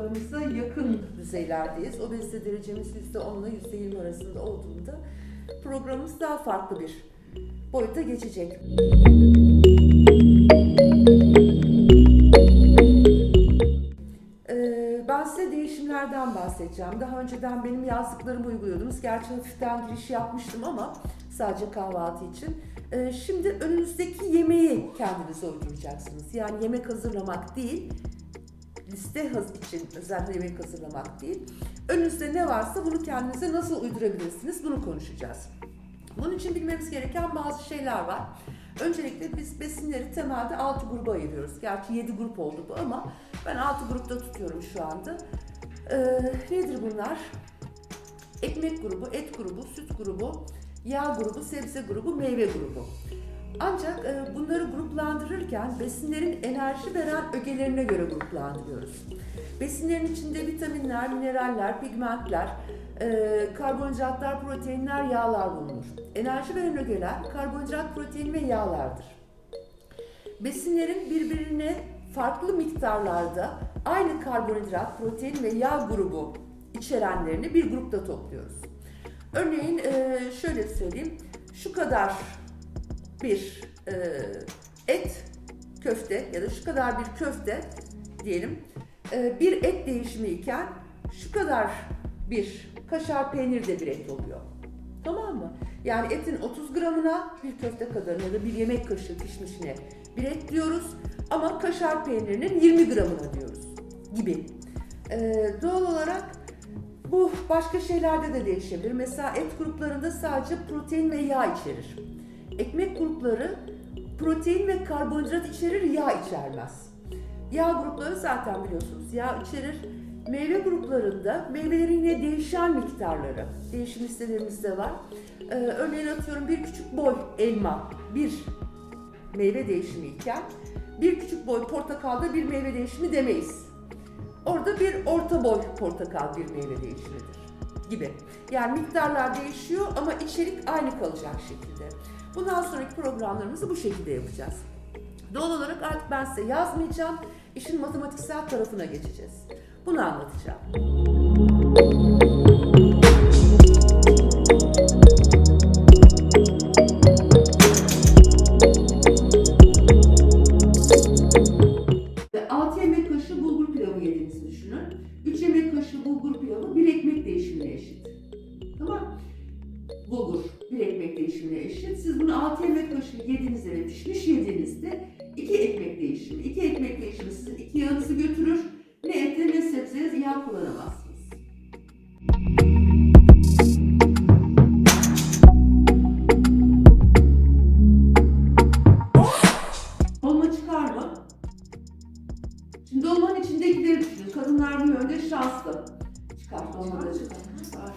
sağlıklarımıza yakın düzeylerdeyiz. Obezite derecemiz %10 ile %20 arasında olduğunda programımız daha farklı bir boyuta geçecek. Ee, Ben size değişimlerden bahsedeceğim. Daha önceden benim yazdıklarımı uyguluyordunuz. Gerçi hafiften giriş yapmıştım ama sadece kahvaltı için. Ee, Şimdi önünüzdeki yemeği kendinize uyduracaksınız. Yani yemek hazırlamak değil, liste için özel yemek hazırlamak değil. Önünüzde ne varsa bunu kendinize nasıl uydurabilirsiniz bunu konuşacağız. Bunun için bilmemiz gereken bazı şeyler var. Öncelikle biz besinleri temelde 6 gruba ayırıyoruz. Gerçi 7 grup oldu bu ama ben 6 grupta tutuyorum şu anda. Ee, nedir bunlar? Ekmek grubu, et grubu, süt grubu, yağ grubu, sebze grubu, meyve grubu. Ancak e, bunları gruplandırırken besinlerin enerji veren ögelerine göre gruplandırıyoruz. Besinlerin içinde vitaminler, mineraller, pigmentler, e, karbonhidratlar, proteinler, yağlar bulunur. Enerji veren ögeler karbonhidrat, protein ve yağlardır. Besinlerin birbirine farklı miktarlarda aynı karbonhidrat, protein ve yağ grubu içerenlerini bir grupta topluyoruz. Örneğin e, şöyle söyleyeyim, şu kadar bir e, et, köfte ya da şu kadar bir köfte diyelim e, bir et değişimi iken şu kadar bir kaşar peynir de bir et oluyor. Tamam mı? Yani etin 30 gramına bir köfte kadarına ya da bir yemek kaşığı pişmişine bir et diyoruz ama kaşar peynirinin 20 gramına diyoruz gibi. Ee, doğal olarak bu başka şeylerde de değişebilir. Mesela et gruplarında sadece protein ve yağ içerir. Ekmek grupları protein ve karbonhidrat içerir, yağ içermez. Yağ grupları zaten biliyorsunuz yağ içerir. Meyve gruplarında meyvelerin yine değişen miktarları, değişim listelerimizde var. Ee, örneğin atıyorum bir küçük boy elma bir meyve değişimi iken bir küçük boy portakalda bir meyve değişimi demeyiz. Orada bir orta boy portakal bir meyve değişimidir gibi. Yani miktarlar değişiyor ama içerik aynı kalacak şekilde. Bundan sonraki programlarımızı bu şekilde yapacağız. Doğal olarak artık ben size yazmayacağım. İşin matematiksel tarafına geçeceğiz. Bunu anlatacağım. 6 yemek kaşığı bulgur pilavı yediğinizi düşünün. 3 yemek kaşığı bulgur pilavı bir ekmek değişimine eşit. Tamam Bulgur bir ekmek değişimine eşit. Siz bunu 6 yemek kaşığı yediğinizde ve pişmiş yediğinizde 2 ekmek değişimi. 2 ekmek değişimi sizin 2 yağınızı götürür. Ne ete ne sebzeye yağ kullanamazsınız. Dolma çıkar mı? Şimdi dolmanın içindekileri düşünün. Kadınlar bu yönde şanslı. Çıkar, dolma da çıkar. Çıkar.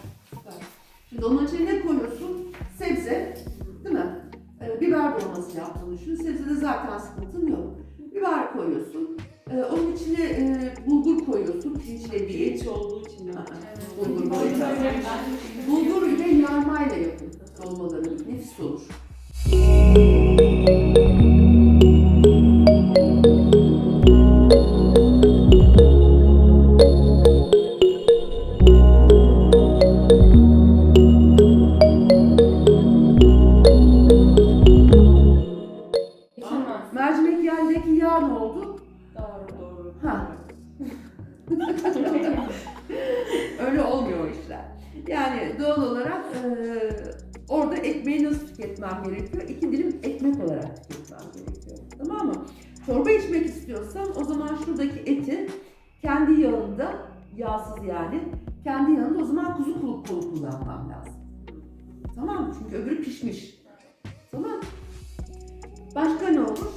Şimdi dolmanın içine ne koyuyorsun? Sebze, değil mi? Ee, biber dolması yaptığını düşün. Sebzede zaten sıkıntın yok. Biber koyuyorsun. Ee, onun içine e, bulgur koyuyorsun. Pirinçle değil. Pirinç olduğu için de. Bulgur koyacağız. Bulgur ile yarmayla yapın dolmaları. Nefis olur. Yani doğal olarak e, orada ekmeği nasıl tüketmem gerekiyor? İki dilim ekmek olarak tüketmem gerekiyor. Tamam mı? Çorba içmek istiyorsam o zaman şuradaki eti kendi yağında, yağsız yani, kendi yanında o zaman kuzu kuluk kulu kullanmam lazım. Tamam mı? Çünkü öbürü pişmiş. Tamam Başka ne olur?